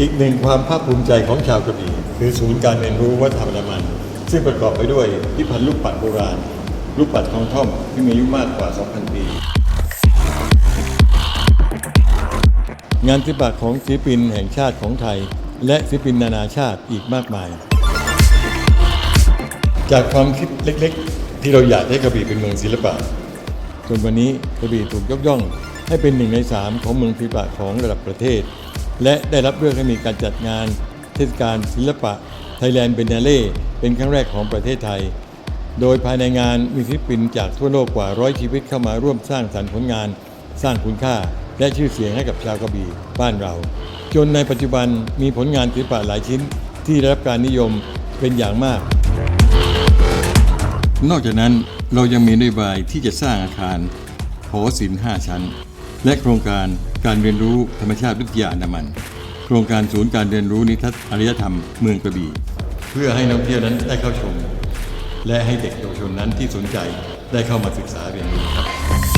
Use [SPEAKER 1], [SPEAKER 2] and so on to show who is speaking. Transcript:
[SPEAKER 1] อีกหนึ่งความภาคภูมิใจของชาวกระบี่คือศูนย์การเรียนรู้วัฒนธรรมน้ำมัน ซึ่งประกอบไปด้วยพิพิธภัณฑ์ลูกปัดโบราณ ลูกปัดทองท่อมที่มีอายุมากกว่า 2,000 ปี งานศิลปะของศิลปินแห่งชาติของไทย และศิลปินนานาชาติอีกมากมาย จากความคิดเล็กๆ ที่เราอยากให้กระบี่เป็นเมืองศิลปะจนวันนี้กระบี่ถูกยกย่อง ให้เป็นหนึ่งในสามของเมืองศิลปะของระดับประเทศ และได้รับเลือกให้มีการจัดงานเทศกาลศิลปะไทยแลนด์เบนเนเล่เป็นครั้งแรกของประเทศไทย โดยภายในงานมีศิลปินจากทั่วโลกกว่าร้อยชีวิตเข้ามาร่วมสร้างสรรค์ผลงาน สร้างคุณค่า และชื่อเสียงให้กับชาวกระบี่บ้านเรา จนในปัจจุบันมีผลงานศิลปะหลายชิ้น ที่ได้รับการนิยมเป็นอย่างมาก นอกจากนั้นเรายังมีนโยบายที่จะสร้างอาคารหอศิลป์5ชั้น และโครงการ การเรียนรู้ธรรมชาติวิทยาอันดามัน โครงการศูนย์การเรียนรู้นิทัศอารยธรรมเมืองกระบี่ เพื่อให้นักท่องเที่ยวนั้นได้เข้าชม และให้เด็กเยาวชนนั้นที่สนใจได้เข้ามาศึกษาเรียนรู้ครับ